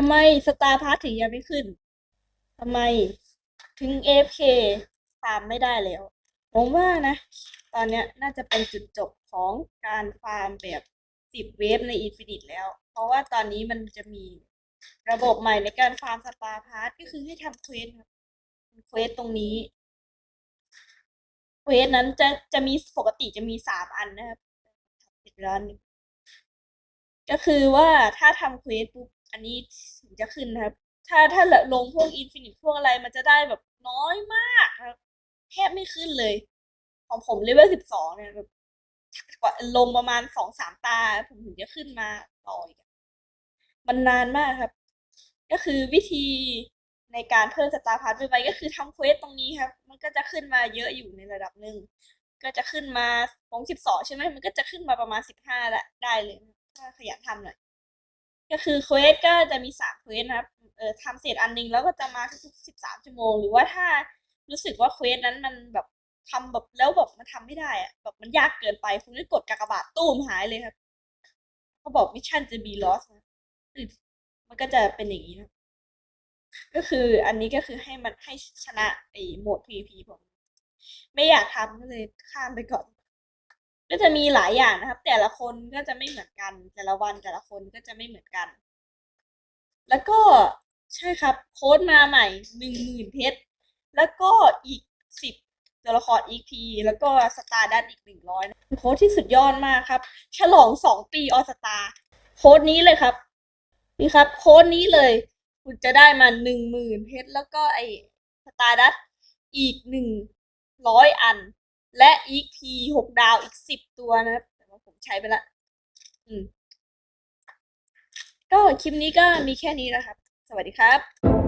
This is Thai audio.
ทำไมสตาร์พาร์ทถึงยังไม่ขึ้นทำไมถึง AFK ฟาร์มไม่ได้แล้ว ผมว่านะ ตอนนี้น่าจะเป็นจุดจบของการฟาร์มแบบสิบเวฟใน Infinite แล้ว เพราะว่าตอนนี้มันจะมีระบบใหม่ในการฟาร์มสตาร์พาร์ทก็คือให้ทำเควสครับเควสตรงนี้เควสนั้นจะจะมีปกติจะมีสามอันนะครับอีกร้านก็คือว่าถ้าทำเควสปุ๊บอันนี้ ถึงจะขึ้นนะครับ ถ้าถ้าลงพวกอินฟินิตพวกอะไรมันจะได้แบบน้อยมากครับแทบไม่ขึ้นเลย ของผมเลเวลสิบสองเนี่ยแบบกว่าลงประมาณสองสามตา ผมถึงจะขึ้นมาต่ออีกมันนานมากครับ ก็คือวิธีในการเพิ่มสตาร์พาร์ทไปก็คือทำเควสตรงนี้ครับ มันก็จะขึ้นมาเยอะอยู่ในระดับหนึ่งก็จะขึ้นมาของสิบสองใช่ไหมมันก็จะขึ้นมาประมาณสิบห้าละได้เลย ถ้าขยันทำหน่อย ก็คือเควสก็จะมีสามเควสนะครับ เออทำเสร็จอันหนึงแล้วก็จะมาทุกสิบสามชั่วโมง หรือว่าถ้ารู้สึกว่าเควสนั้นมันแบบทำแบบแล้วแบบมันทำไม่ได้อะแบบมันยากเกินไปคุณก็กดกากบาทตู้มหายเลยครับเขาบอกมิชชั่นจะมีลอสนะอืมมันก็จะเป็นอย่างนี้นะก็คืออันนี้ก็คือให้มันให้ชนะไอ้โหมด PVP ผม ไม่อยากทำก็เลยข้ามไปก่อน ก็จะมีหลายอย่างนะครับ แต่ละคนก็จะไม่เหมือนกัน แต่ละวันแต่ละคนก็จะไม่เหมือนกัน แล้วก็ใช่ครับ โค้ดมาใหม่หนึ่งหมื่นเพชรแล้วก็อีกสิบตัวละคร EP แล้วก็สตาร์ดัตอีกหนึ่งร้อยโค้ดที่สุดยอดมากครับ ฉลองสองปีออสตาโค้ดนี้เลยครับ นี่ครับ โค้ดนี้เลย คุณจะได้มาหนึ่งหมื่นเพชรแล้วก็ไอสตาร์ดัตอีกหนึ่งร้อยอัน และ EP หกดาวอีกสิบตัวนะครับแต่ว่าผมใช้ไปละ อืม ก็คลิปนี้ก็มีแค่นี้นะครับ สวัสดีครับ